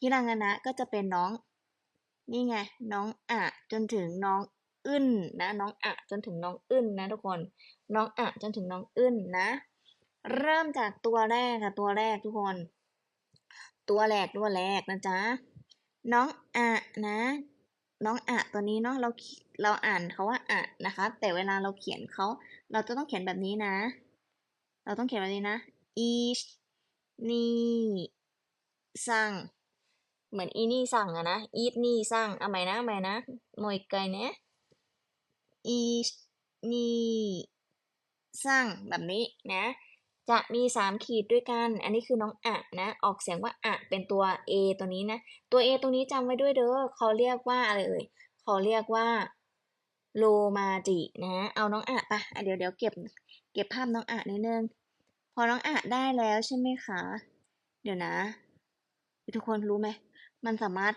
ฮิรางานะก็จะเป็นน้อง นี่ไง น้องอะจนถึงน้องอึ้นนะน้องอะจนถึงน้องอึ้นนะทุกคน น้องอะจนถึงน้องอึ้นนะ เริ่มจากตัวแรกค่ะตัวแรกทุกคน ตัวแรกตัวแรกนะจ๊ะน้องอะนะ น้องอะตัวนี้เนาะเราเราอ่านเขาว่าอะนะคะ แต่เวลาเราเขียนเขาเราจะต้องเขียนแบบนี้นะ เราต้องเขียนแบบนี้นะอีนี่สั่ง เหมือนอีนี่สั่งอะนะอีนี่สั่งเอาใหม่นะเอาใหม่นะมวยไกลเนะอีนี่สั่งแบบนี้นะ จะมีสามขีดด้วยกัน อันนี้คือน้องอะนะ ออกเสียงว่าอะเป็นตัว A ตัวนี้นะ ตัว A ตรงนี้จำไว้ด้วยเด้อเขาเรียกว่าอะไรเอ่ยเขาเรียกว่าโลมาจินะ เอาน้องอะปะเดี๋ยวเดี๋ยวเก็บเก็บภาพน้องอะนิดนึง พอน้องอะได้แล้วใช่ไหมคะ เดี๋ยวนะ ทุกคนรู้ไหม มันสามารถ